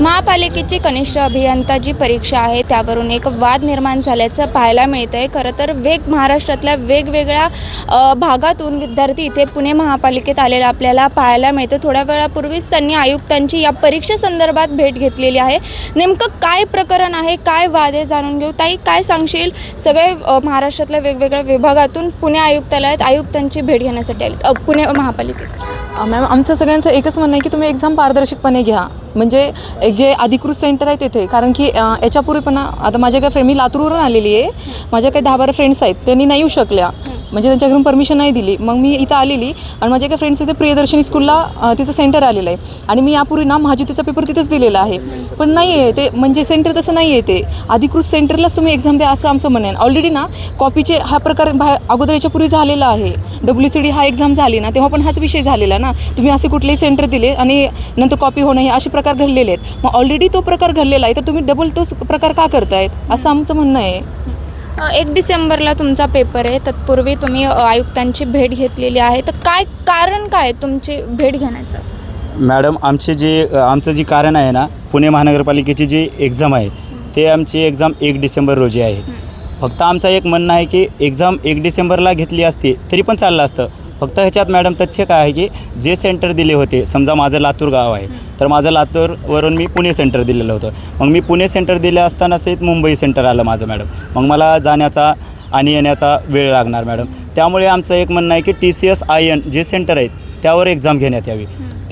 महापालिकेची कनिष्ठ अभियंता जी परीक्षा आहे. त्यावरून एक वाद निर्माण झाल्याचं पाहायला मिळतं आहे खरं तर वेग महाराष्ट्रातल्या वेगवेगळ्या भागातून विद्यार्थी इथे पुणे महापालिकेत आलेला आपल्याला पाहायला मिळतं. थोड्या वेळापूर्वीच त्यांनी आयुक्तांची या परीक्षेसंदर्भात भेट घेतलेली आहे. नेमकं काय प्रकरण आहे? काय वाद आहे जाणून घेऊ? ताई काय सांगशील? सगळे महाराष्ट्रातल्या वेगवेगळ्या विभागातून पुणे आयुक्तालयात आयुक्तांची भेट घेण्यासाठी आले पुणे महापालिकेत. मॅम आमचं सगळ्यांचं एकच म्हणणं आहे की तुम्ही एक्झाम पारदर्शकपणे घ्या. म्हणजे एक जे अधिकृत सेंटर आहे तिथे. कारण की याच्यापूर्वी पण आता माझ्या काही फ्रेंड मी लातूरवरून आलेली आहे. माझ्या काही दहा बारा फ्रेंड्स आहेत. त्यांनी नाही येऊ शकल्या. म्हणजे त्यांच्याकडून परमिशन नाही दिली. मग मी इथं आलेली आणि माझ्या काही फ्रेंड्स तिथे प्रियदर्शनी स्कूलला तिचं सेंटर आलेलं आहे. आणि मी यापूर्वी ना महाज्योतीचा पेपर तिथेच दिलेला आहे. पण नाही आहे ते. म्हणजे सेंटर तसं नाही आहे ते. अधिकृत सेंटरलाच तुम्ही एक्झाम द्या असं आमचं म्हणणं आहे. ऑलरेडी ना कॉपीचे हा प्रकार बाहेर अगोदर याच्यापूर्वी झालेला आहे. डब्ल्यू सी डी हा एक्झाम झाली ना तेव्हा पण हाच विषय झालेला ना. तुम्ही असे कुठलेही सेंटर दिले आणि नंतर कॉपी होणं हे असे प्रकार घडलेले आहेत. मग ऑलरेडी तो प्रकार घडलेला आहे तर तुम्ही डबल तोच प्रकार का करतायत? असं आमचं म्हणणं आहे. एक डिसेंबरला तुमचा पेपर आहे तत्पूर्वी तुम्ही आयुक्तांची भेट घेतलेली आहे. तर काय कारण काय तुमची भेट घेण्याचं? मॅडम आमचे जे आमचं जे कारण आहे ना पुणे महानगरपालिकेची जी एक्झाम आहे ते आमची एक्झाम एक डिसेंबर रोजी आहे. फक्त आमचं एक म्हणणं आहे की एक्झाम एक डिसेंबरला घेतली असती तरी पण चाललं असतं. फक्त ह्याच्यात मॅडम तथ्य काय आहे की जे सेंटर दिले होते समजा माझं लातूर गाव आहे तर माझं लातूरवरून मी पुणे सेंटर दिलेलं होतं. मग मी पुणे सेंटर दिलं असताना सहित मुंबई सेंटर आलं माझं मॅडम. मग मला जाण्याचा आणि येण्याचा वेळ लागणार मॅडम. त्यामुळे आमचं एक म्हणणं आहे की T C S I N जे सेंटर आहेत त्यावर एक्झाम घेण्यात यावी.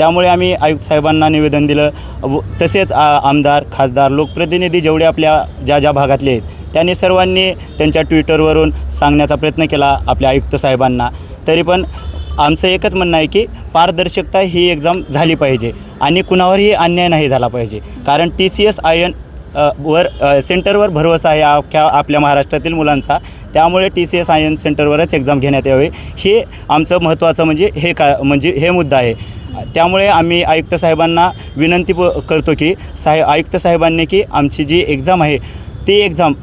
त्यामुळे आम्ही आयुक्त साहेबांना निवेदन दिलं. व तसेच आ आमदार खासदार लोकप्रतिनिधी जेवढे आपल्या ज्या ज्या भागातले आहेत त्यांनी सर्वांनी त्यांच्या ट्विटरवरून सांगण्याचा प्रयत्न केला आपल्या आयुक्त साहेबांना. तरी पण आमचं एकच म्हणणं आहे की पारदर्शकता ही एक्झाम झाली पाहिजे आणि कुणावरही अन्याय नाही झाला पाहिजे. कारण T C S I N वर सेंटरवर भरवसा आहे अख्ख्या आपल्या महाराष्ट्रातील मुलांचा. त्यामुळे T C S I N सेंटरवरच एक्झाम घेण्यात यावे. हे आमचं महत्त्वाचं म्हणजे हे का म्हणजे हे मुद्दा आहे. त्यामुळे आम्ही आयुक्त साहेबांना विनंती प करतो की साहे आयुक्त साहेबांनी की आमची जी एक्झाम आहे ती एक्झाम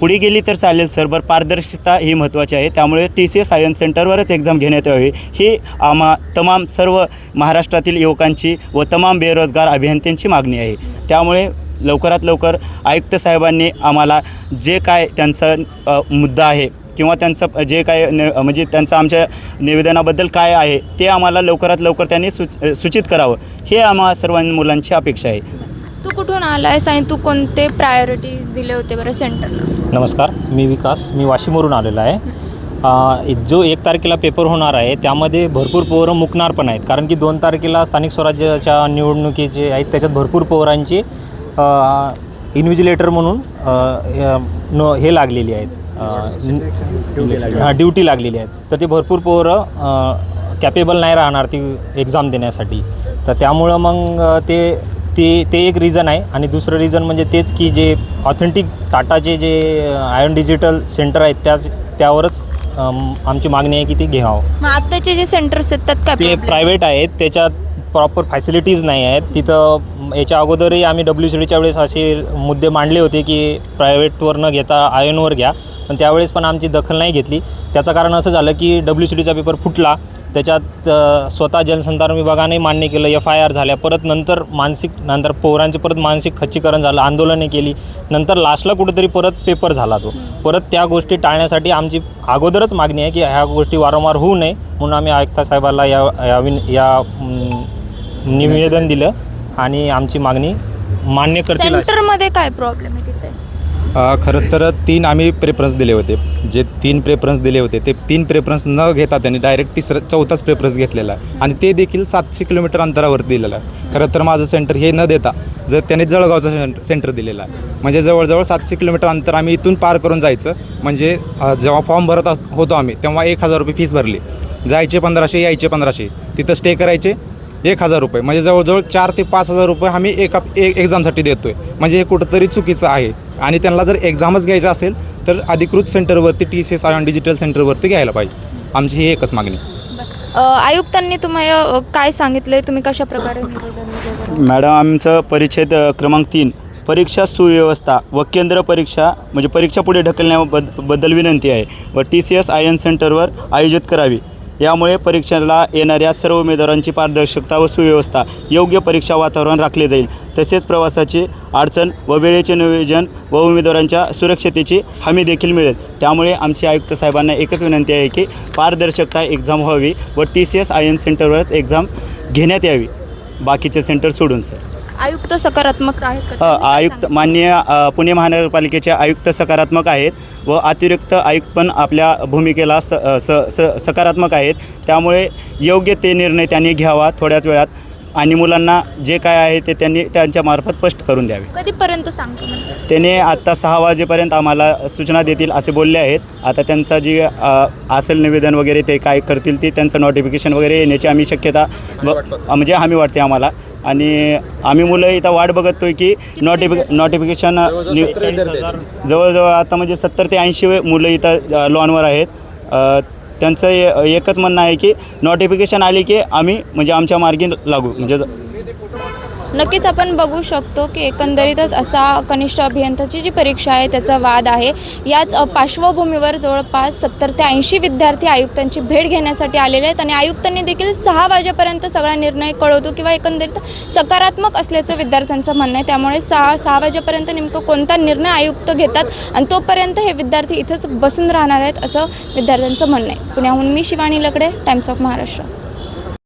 पुढे गेली तर चालेल सर बरं पारदर्शकता ही महत्त्वाची आहे. त्यामुळे टी सी एस सायन्स सेंटरवरच एक्झाम घेण्यात यावी. ही आम्हा तमाम सर्व महाराष्ट्रातील युवकांची व तमाम बेरोजगार अभियंत्यांची मागणी आहे. त्यामुळे लवकरात लवकर आयुक्त साहेबांनी आम्हाला जे काय त्यांचं मुद्दा आहे किंवा त्यांचं जे काय न म्हणजे त्यांचं आमच्या निवेदनाबद्दल काय आहे ते आम्हाला लवकरात लवकर त्यांनी सुच सूचित करावं. हे आम्हा सर्व मुलांची अपेक्षा आहे. तू कुठून आला आहेस आणि तू कोणते प्रायोरिटीज दिले होते बरं सेंटरला? नमस्कार मी विकास मी वाशिमवरून आलेलो आहे. जो एक तारखेला पेपर होणार आहे त्यामध्ये भरपूर पोरं मुकणार पण आहेत. कारण की दोन तारखेला स्थानिक स्वराज्याच्या निवडणुकी जे आहेत त्याच्यात भरपूर पोरांची इन्व्हिजिलेटर म्हणून न हे लागलेली आहेत. हां ड्युटी लागलेली आहेत. तर ते भरपूर पोरं कॅपेबल नाही राहणार ती एक्झाम देण्यासाठी. तर त्यामुळं मग ते ते ते एक रिझन आहे. आणि दुसरं रिझन म्हणजे तेच की जे ऑथेंटिक टाटाचे जे आयन डिजिटल सेंटर आहेत त्याच त्यावरच आमची मागणी आहे की ते घ्यावं. मग आत्ताचे जे सेंटर्स आहेत त्यात काय ते? प्रायव्हेट आहेत. त्याच्यात प्रॉपर फॅसिलिटीज नाही आहेत. तिथं याच्या अगोदरही आम्ही डब्ल्यू सी डीच्या वेळेस असे मुद्दे मांडले होते की प्रायव्हेटवर न घेता आयनवर घ्या. पण त्यावेळेस पण आमची दखल नाही घेतली. त्याचं कारण असं झालं की डब्ल्यू सी डीचा पेपर फुटला. त्याच्यात स्वतः जलसंधारण विभागाने मान्य केलं एफ आय आर झाल्या. परत नंतर मानसिक नंतर पोरांचे परत मानसिक खच्चीकरण झालं आंदोलने केली. नंतर लास्टला कुठेतरी परत पेपर झाला तो. परत त्या गोष्टी टाळण्यासाठी आमची अगोदरच मागणी आहे की ह्या गोष्टी वारंवार होऊ नये. म्हणून आम्ही आयुक्त साहेबाला या या या निवेदन दिलं आणि आमची मागणी मान्य करतील अशी- सेंटरमध्ये काय प्रॉब्लेम आहे तिथे? अ, खरं तर तीन आम्ही प्रेफरन्स दिले होते. जे तीन प्रेफरन्स दिले होते ते तीन प्रेफरन्स न घेता त्यांनी डायरेक्ट तिसरं चौथाच प्रेफरन्स घेतलेला आहे. आणि ते देखील सातशे किलोमीटर अंतरावर दिलेलं आहे. खरं तर माझं सेंटर हे न देता जर त्यांनी जळगावचं सेंटर सेंटर दिलेलं आहे. म्हणजे जवळजवळ सातशे किलोमीटर अंतर आम्ही इथून पार करून जायचं. म्हणजे अ, जेव्हा फॉर्म भरत अस- होतो आम्ही तेव्हा एक हजार रुपये फीस भरली. जायचे पंधराशे यायचे पंधराशे. तिथं स्टे करायचे. एक हजार रुपये. म्हणजे जवळजवळ चार ते पाच हजार रुपये आम्ही एका एक एक्झामसाठी देतो आहे म्हणजे हे कुठंतरी चुकीचं आहे. आणि त्यांना जर एक्झामच घ्यायचं असेल तर अधिकृत सेंटरवरती T C S I digital सेंटरवरती घ्यायला पाहिजे. आमची ही एकच मागणी. आयुक्तांनी तुम्हाला काय सांगितलंय? तुम्ही कशा प्रकारे? मॅडम आमचं परिच्छेद क्रमांक तीन. परीक्षा सुव्यवस्था व केंद्र परीक्षा म्हणजे परीक्षा पुढे ढकलण्याबद्दबद्दल विनंती आहे व T C S I N सेंटरवर आयोजित करावी. यामुळे परीक्षेला येणाऱ्या सर्व उमेदवारांची पारदर्शकता व सुव्यवस्था योग्य परीक्षा वातावरण राखले जाईल. तसेच प्रवासाची अडचण व वेळेचे नियोजन व उमेदवारांच्या सुरक्षतेची हमी देखील मिळेल. त्यामुळे आमची आयुक्त साहेबांना एकच विनंती आहे की पारदर्शकता एक्झाम व्हावी व T C S I N सेंटरवरच एक्झाम घेण्यात यावी. बाकीचे सेंटर सोडून सर आयुक्त सकारात्मक आहेत का? आयुक्त? माननीय अ, पुणे महानगरपालिकेचे आयुक्त सकारात्मक आहेत व अतिरिक्त आयुक्त पण आपल्या भूमिकेला स स स सकारात्मक आहेत त्यामुळे योग्य ते निर्णय त्यांनी घ्यावा थोड्याच वेळात आणि मुलांना जे काय आहे ते त्यांनी त्यांच्यामार्फत स्पष्ट करून द्यावे कधीपर्यंत सांगतो म्हणजे त्याने आत्ता सहा वाजेपर्यंत आम्हाला सूचना देतील असे बोलले आहेत आता त्यांचा जी अ, असेल निवेदन वगैरे ते काय करतील ते त्यांचं नोटिफिकेशन वगैरे येण्याची आम्ही शक्यता ब- म्हणजे हमी वाटते आम्हाला आणि आम्ही मुलं इथं वाट बघतोय की नोटिफिके नोटिफिकेशन जवळजवळ आता म्हणजे सत्तर ते ऐंशी मुलं इथं लॉनवर आहेत. अ, त्यांचं एकच म्हणणं आहे की नोटिफिकेशन आली की आम्ही म्हणजे आमच्या मार्गी लागू. म्हणजे नक्कीच आपण बघू शकतो की एकंदरीतच असा कनिष्ठ अभियंताची जी परीक्षा आहे त्याचा वाद आहे. याच पार्श्वभूमीवर जवळपास सत्तर ते ऐंशी विद्यार्थी आयुक्तांची भेट घेण्यासाठी आलेले आहेत आणि आयुक्तांनी देखील सहा वाजेपर्यंत सगळा निर्णय कळवतो किंवा एकंदरीत सकारात्मक असल्याचं विद्यार्थ्यांचं म्हणणं आहे. त्यामुळे सहा सहा वाजेपर्यंत नेमकं कोणता निर्णय आयुक्त घेतात आणि तोपर्यंत हे विद्यार्थी इथंच बसून राहणार आहेत असं विद्यार्थ्यांचं म्हणणं आहे. पुण्याहून मी शिवानी लकडे टाइम्स ऑफ महाराष्ट्र